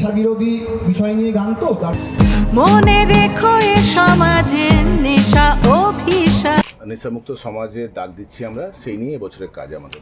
নেশা বিরোধী বিষয় নিয়ে গান তো মনে রেখো এ সমাজে নেশা অভিশাপ। নেশামুক্ত সমাজে ডাক দিচ্ছি আমরা সেই নিয়ে এবছরের কাজ আমাদের।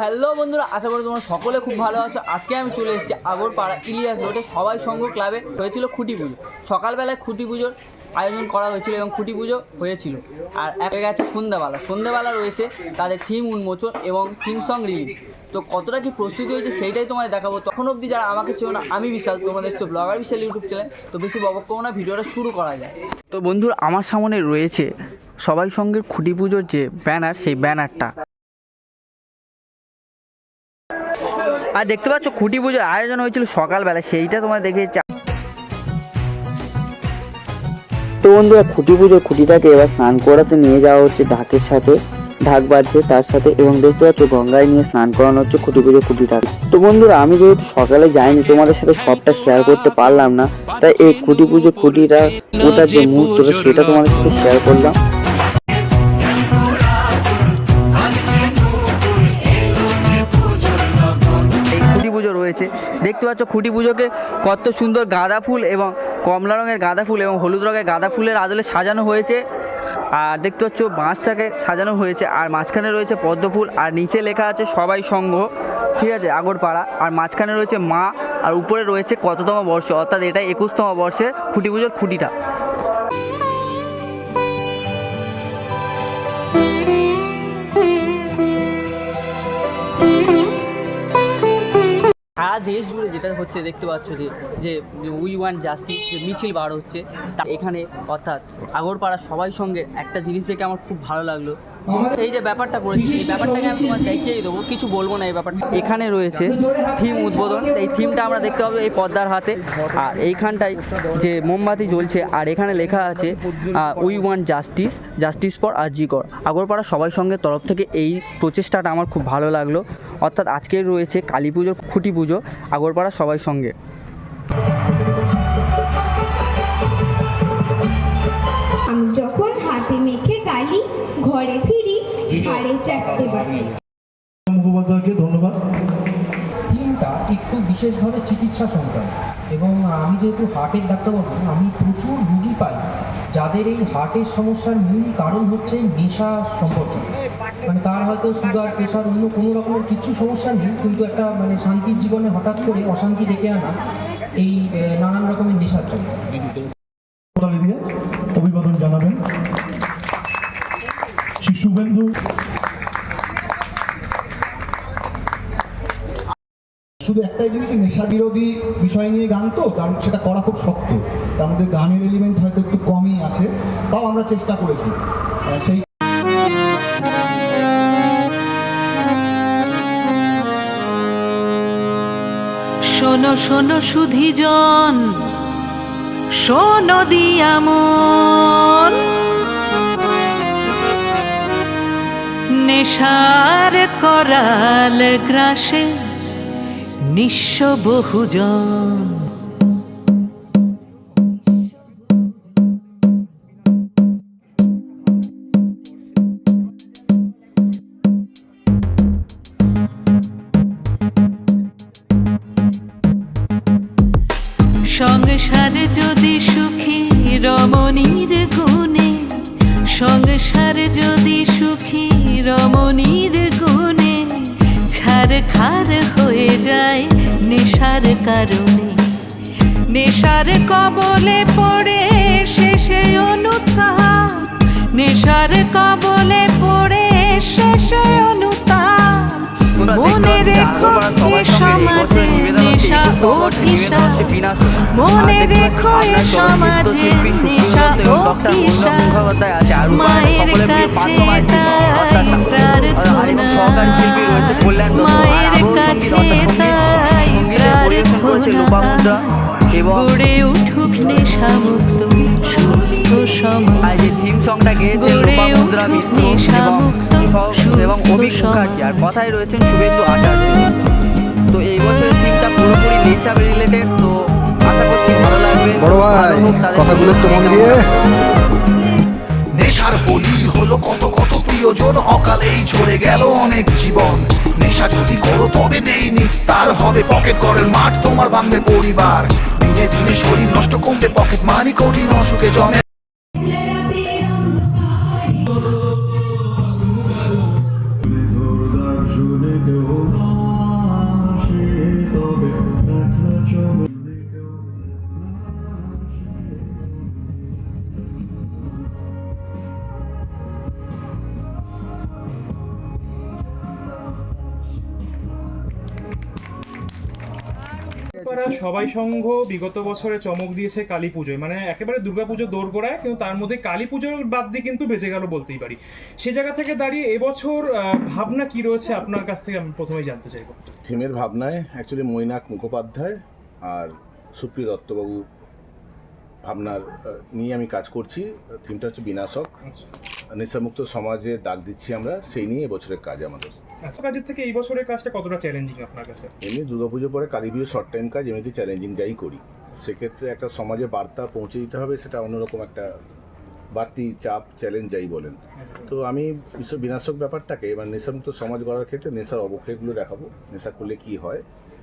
হ্যালো বন্ধুরা আশা করি তোমরা সকলে খুব ভালো আছো। আজকে আমি চলে এসেছি আগরপাড়া ইলিয়াস রোডে সবাই সংঘ ক্লাবে। হয়েছিল খুঁটি পুজো। সকালবেলায় খুঁটি পুজোর আয়োজন করা হয়েছিল এবং খুঁটি পুজো হয়েছিল। আর এক গেছে সন্ধ্যাবেলা। সন্ধ্যাবেলা রয়েছে তাদের থিম উন্মোচন এবং থিম সং রিলিজ তো কতটা কি প্রস্তুতি হয়েছে সেইটাই তোমায় দেখাবো। তখন অবধি যারা আমাকে চেও না আমি বিশাল তোমাদের হচ্ছে ব্লগার বিশাল ইউটিউব চ্যানেল তো বেশি বকব করব না ভিডিওটা শুরু করা যায় তো বন্ধুরা আমার সামনে রয়েছে সবাই সঙ্গে খুঁটি পুজোর যে ব্যানার সেই ব্যানারটা আর দেখতে পাচ্ছ খুঁটি পুজোর আয়োজন হয়েছিল সকালবেলা সেইটা তোমার দেখে তো বন্ধুরা খুঁটি পুজোর খুঁটিটাকে এবার স্নান করাতে নিয়ে যাওয়া হচ্ছে ঢাকের সাথে। ঢাক বাজছে তার সাথে এবং দেখতে পাচ্ছ গঙ্গায় নিয়ে স্নান করানো হচ্ছে খুঁটি পুজোর খুঁটিটাকে তো বন্ধুরা, আমি যেহেতু সকালে যাইনি, তোমাদের সাথে সবটা শেয়ার করতে পারলাম না। তাই এই খুঁটি পুজো, খুঁটিটা ওটার যে মুহূর্তটা সেটা তোমাদের সাথে শেয়ার করলাম। খুঁটি পুজো রয়েছে। দেখতে পাচ্ছ খুঁটি পুজোকে কত সুন্দর গাঁদা ফুল এবং কমলা রঙের গাঁদা ফুল এবং হলুদ রঙের গাঁদা ফুলের আদলে সাজানো হয়েছে। আর দেখতে পাচ্ছ বাঁশটাকে সাজানো হয়েছে আর মাঝখানে রয়েছে পদ্মফুল আর নিচে লেখা আছে সবাই সংঘ ঠিক আছে, আগরপাড়া। আর মাঝখানে রয়েছে মা, আর উপরে রয়েছে কততম বর্ষ, অর্থাৎ এটাই একুশতম বর্ষের খুঁটি পুজোর খুঁটিটা। দেশ জুড়ে যেটা হচ্ছে, দেখতে পাচ্ছ যে যে উই ওয়ান জাস্টিস, যে মিছিল বার হচ্ছে, তা এখানে অর্থাৎ আগরপাড়ার সবাই সঙ্গে একটা জিনিস দেখে আমার খুব ভালো লাগল। এই যে ব্যাপারটা বলেছি এই ব্যাপারটাকে আমি তোমার দেখিয়ে দেবো, কিছু বলব না এই ব্যাপারটা। এখানে রয়েছে থিম উদ্বোধন, এই থিমটা আমরা দেখতে পাবো এই পদ্মার হাতে। আর এইখানটায় যে মোমবাতি জ্বলছে, আর এখানে লেখা আছে we want justice justice for RG Kar Agarpara সবাই সঙ্গে তরফ থেকে এই প্রচেষ্টাটা আমার খুব ভালো লাগল। অর্থাৎ আজকে রয়েছে কালী পুজো, খুঁটি পুজো আগরপাড়া সবাই সঙ্গে। মেখে কালি ঘরে ফিরি সাড়ে চারটে বাজে। মুখোপাধ্যায়কে ধন্যবাদ। থিমটা একটু বিশেষভাবে চিকিৎসা সংক্রান্ত। এবং আমি যেহেতু হার্টের ডাক্তারবাবু আমি প্রচুর রুগী পাই যাদের এই হার্টের সমস্যার মূল কারণ হচ্ছে নেশা সম্পর্কে। মানে তার হয়তো সুগার প্রেশার অন্য কোনো রকমের কিছু সমস্যা নেই কিন্তু একটা মানে শান্তির জীবনে হঠাৎ করে অশান্তি ডেকে আনা এই নানান রকমের নেশার জন্য। অভিবাদন জানাবেন শ্রী শুভেন্দু শুধু একটাই জিনিস নেশা বিরোধী বিষয় নিয়ে গান তো, কারণ সেটা করা খুব শক্ত। তার মধ্যে গানের এলিমেন্ট হয়তো একটু কমই আছে, তাও আমরা চেষ্টা করেছি। সেই শোনো শোনো সুধিজন, শোনো দিয়ামন। নেশার করাল গ্রাসে নিঃস্ব বহুজন। সংসারে যদি সুখী রমণীর গুণে সংসারে যদি সুখী রমণীর গুণে ছাড় খার হয়ে যায় নেশার কারণে। নেশার কবলে পড়ে শেষে অনুতাপ। নেশার কবলে পড়ে শেষে অনুতাপ। মনে রেখো সমাজে নেশা অভিশাপ মনে রেখো এ সমাজে নেশা। অভিশাপ মায়ের কাছে তাই প্রার্থনা। মায়ের কাছে তাই প্রার্থনা। গড়ে উঠুক নেশা মুক্ত সুস্থ সমাজ। থিম সংটা গেয়েছে গড়ে উঠুক মিত্র নেশা এবং মুক্ত এবং সুস্থ অভিক মুখার্জি আর কথায় রয়েছেন শুভেন্দু আচার্য। তো এই থিমটা পুরোপুরি নেশা রিলেটেড তো আশা করছি ভালো লাগবে। বড় ভাই কথাগুলো একটু মন দিয়ে। নেশার হোলি হলো কত কত প্রিয়জন অকালেই ঝরে গেল অনেক জীবন। নেশা যদি করো তবে নেই নিস্তার হবে পকেট করের মাঠ তোমার ভাঙবে পরিবার। দিনে দিনে শরীর নষ্ট কমবে পকেট মানি কঠিন অসুখে জমে পাড়া সবাই সংঘ বিগত বছরে চমক দিয়েছে কালী পুজোয়। মানে একেবারে দুর্গাপুজো দৌড় গোড়ায় কিন্তু তার মধ্যে কালী পুজোর বাদ দিয়ে কিন্তু বেঁচে গেল বলতেই পারি। সে জায়গা থেকে দাঁড়িয়ে এবছর ভাবনা কি রয়েছে আপনার কাছ থেকে? আমি প্রথমেই জানতে চাইব থিমের ভাবনায় অ্যাকচুয়ালি মৈনাক মুখোপাধ্যায় আর সুপ্রিয় দত্তবাবু ভাবনার নিয়ে আমি কাজ করছি। থিমটা হচ্ছে বিনাশক। নেশামুক্ত সমাজে দাগ দিচ্ছি আমরা সেই নিয়ে এবছরের কাজ আমাদের। আচ্ছা কাজের থেকে এই বছরের কাজটা কতটা চ্যালেঞ্জিং আপনার কাছে? এমনি দুর্গাপুজো পরে কালী পুজো শর্ট টাইম কাজ, এমনিতে চ্যালেঞ্জিং যাই করি। সেক্ষেত্রে একটা সমাজে বার্তা পৌঁছে দিতে হবে, সেটা অন্যরকম একটা বাড়তি চাপ চ্যালেঞ্জ যাই বলেন। তো আমি বিশ্ব বিনাশক ব্যাপারটাকে, এবার নেশামুক্ত সমাজ গড়ার ক্ষেত্রে নেশার অবক্ষয়গুলো দেখাবো, নেশা করলে কি হয়,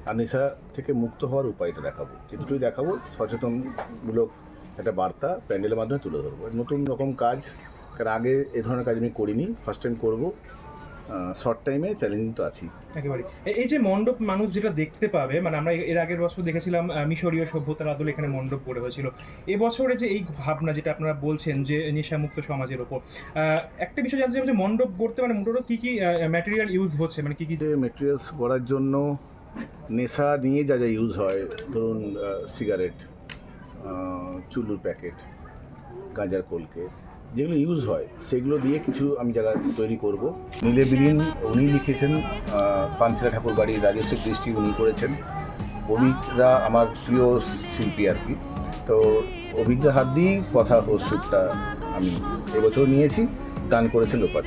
আর নেশা থেকে মুক্ত হওয়ার উপায়টা দেখাবো। এই দুটোই দেখাবো, সচেতনমূলক একটা বার্তা প্যান্ডেলের মাধ্যমে তুলে ধরবো। নতুন রকম কাজ, কারণ আগে এ ধরনের কাজ আমি করিনি ফার্স্ট টাইম করব। শর্ট টাইমে চ্যালেঞ্জিং তো আছি একেবারে এই যে মণ্ডপ মানুষ যেটা দেখতে পাবে মানে আমরা এর আগের বছর দেখেছিলাম মিশরীয় সভ্যতার আদলে এখানে মণ্ডপ গড়ে হয়েছিল। এবছরে যে এই ভাবনা যেটা আপনারা বলছেন যে নেশামুক্ত সমাজের ওপর একটা বিষয় জানতে চাইব যে মণ্ডপ গড়তে মানে মোটামুটি কি কি ম্যাটেরিয়াল ইউজ হচ্ছে? মানে কি কি যে মেটেরিয়ালস করার জন্য নেশা নিয়ে যা যা ইউজ হয় ধরুন সিগারেট চুল্লুর প্যাকেট গাঁজার কলকে যেগুলো ইউজ হয় সেগুলো দিয়ে কিছু আমি জায়গা তৈরি করব। নীলে বিলীন উনি লিখেছেন পানশিলা ঠাকুর বাড়ির রাজস্ব দৃষ্টি উনি করেছেন। অভিকরা আমার প্রিয় শিল্পী আর কি। তো অভিজ্ঞার হাত দিয়েই কথা ও সুরটা আমি এবছর নিয়েছি গান করেছেন লোপাত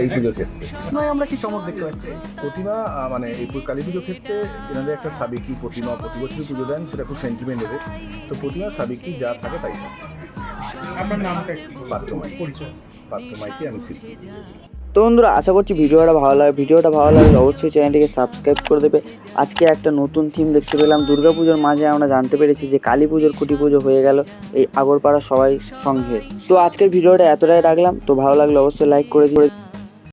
এই পুজোর ক্ষেত্রে। নয় আমরা কি চমক দেখতে পাচ্ছি? প্রতিমা মানে এই কালী পুজোর ক্ষেত্রে এনাদের একটা সাবেকি প্রতিমা প্রতি বছরই পুজো দেন সেটা খুব সেন্টিমেন্ট দেবে তো প্রতিমা সাবেকি যা থাকে তাই থাকে। আপনার নামটা একটু পরিচয়। পাত্রমাইকে আমি তো বন্ধুরা আশা করছি ভিডিওটা ভালো লাগে ভিডিওটা ভালো লাগলে অবশ্যই চ্যানেলটিকে সাবস্ক্রাইব করে দেবে। আজকে একটা নতুন থিম দেখতে পেলাম দুর্গাপুজোর মাঝে আমরা জানতে পেরেছি যে কালী পুজোর কুটি পুজো হয়ে গেল এই আগরপাড়া সবাই সঙ্গে। তো আজকের ভিডিওটা এতটাই রাখলাম তো ভালো লাগলে অবশ্যই লাইক করে দিও।